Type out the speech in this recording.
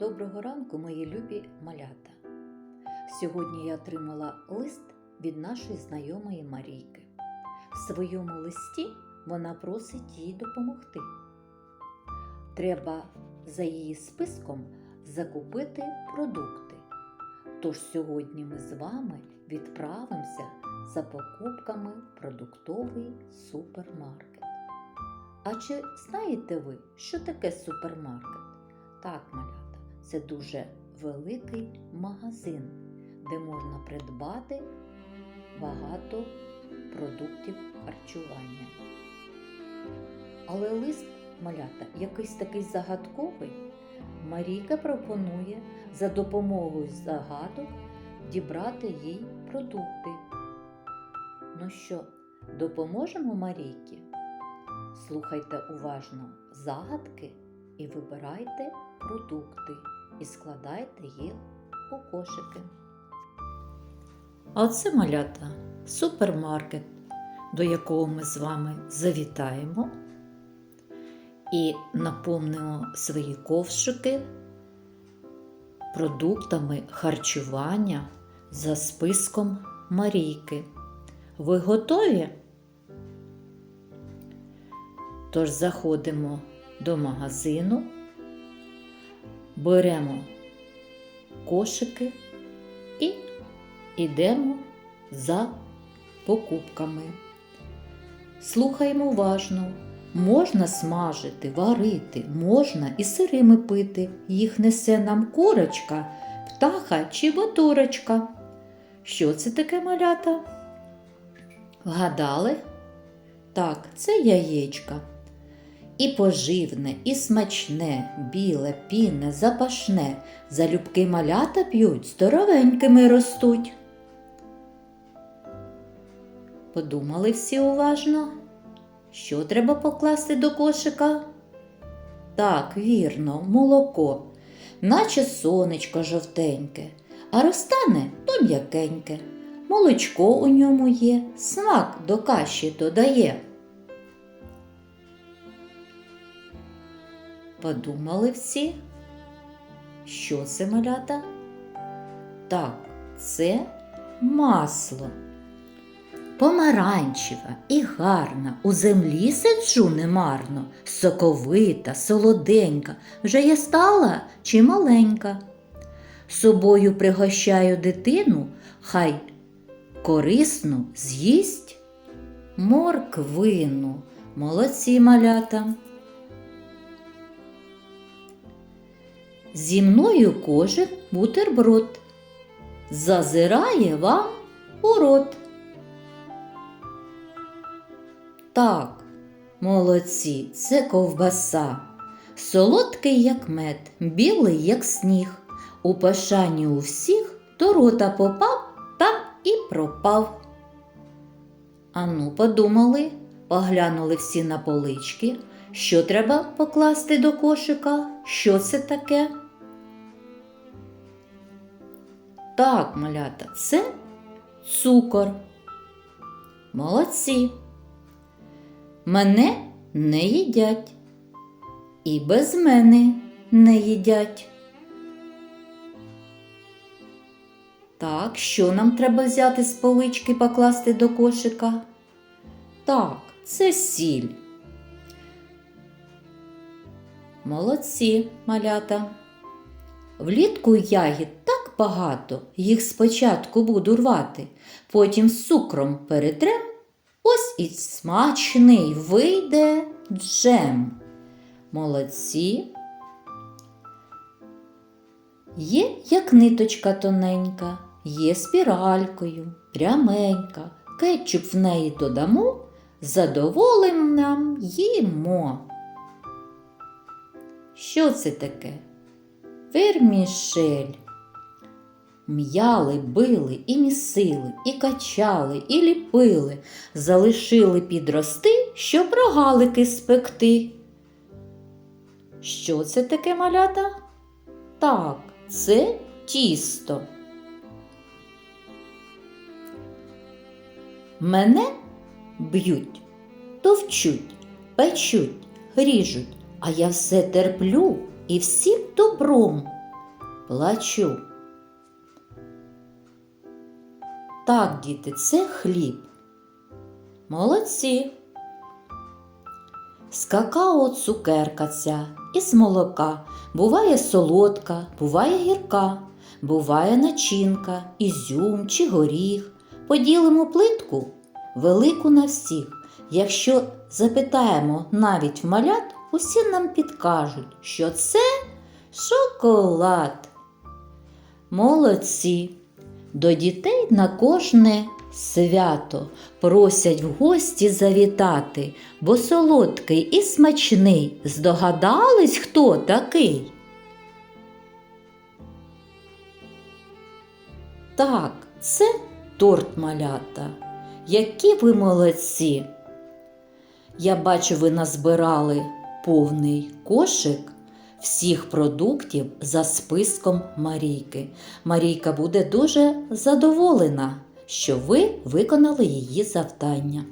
Доброго ранку, мої любі малята. Сьогодні я отримала лист від нашої знайомої Марійки. В своєму листі вона просить їй допомогти. Треба за її списком закупити продукти. Тож сьогодні ми з вами відправимося за покупками в продуктовий супермаркет. А чи знаєте ви, що таке супермаркет? Так, малята, це дуже великий магазин, де можна придбати багато продуктів харчування. Але лист малята якийсь такий загадковий. Марійка пропонує за допомогою загадок дібрати їй продукти. Ну що, допоможемо Марійці? Слухайте уважно загадки і вибирайте продукти і складайте їх у кошики. А оце малята супермаркет, до якого ми з вами завітаємо і наповнимо свої ковшики продуктами харчування за списком Марійки. Ви готові? Тож заходимо до магазину, беремо кошики і йдемо за покупками. Слухаємо уважно. Можна смажити, варити, можна і сирими пити. Їх несе нам курочка, птаха чи ботурочка. Що це таке малята? Вгадали? Так, це яєчка. І поживне, і смачне, біле, пінне, запашне. Залюбки малята п'ють, здоровенькими ростуть. Подумали всі уважно, що треба покласти до кошика? Так, вірно, молоко, наче сонечко жовтеньке, а розтане то м'якеньке. Молочко у ньому є, смак до каші додає. Подумали всі, що це малята? Так, це масло. Помаранчева і гарна, у землі сиджу немарно, соковита, солоденька, вже я стала чи маленька. Собою пригощаю дитину, хай корисну з'їсть морквину. Молодці малята. Зі мною кожен бутерброд. Зазирає вам у рот. Так, молодці, це ковбаса. Солодкий, як мед, білий, як сніг. У пошані у всіх до рота попав, там і пропав. Ану, подумали, поглянули всі на полички. Що треба покласти до кошика? Що це таке? Так, малята, це цукор. Молодці. Мене не їдять. І без мене не їдять. Так, що нам треба взяти з полички покласти до кошика? Так, це сіль. Молодці, малята. Влітку ягід так багато, їх спочатку буду рвати, потім з цукром перетрем, ось і смачний вийде джем. Молодці. Є як ниточка тоненька, є спіралькою, пряменька, кетчуп в неї додамо, задоволим нам їмо. Що це таке? Вермішель. М'яли, били і місили, і качали, і ліпили, залишили підрости, щоб рогалики спекти. Що це таке малята? Так, це тісто. Мене б'ють, товчуть, печуть, ріжуть, а я все терплю і всім добром плачу. Так, діти, це хліб. Молодці. З какао цукерка ця, із молока. Буває солодка, буває гірка, буває начинка, ізюм чи горіх. Поділимо плитку велику на всіх. Якщо запитаємо навіть в малят, усі нам підкажуть, що це шоколад. Молодці. До дітей на кожне свято просять в гості завітати, бо солодкий і смачний. Здогадались, хто такий? Так, це торт малята. Які ви молодці! Я бачу, ви назбирали повний кошик всіх продуктів за списком Марійки. Марійка буде дуже задоволена, що ви виконали її завдання.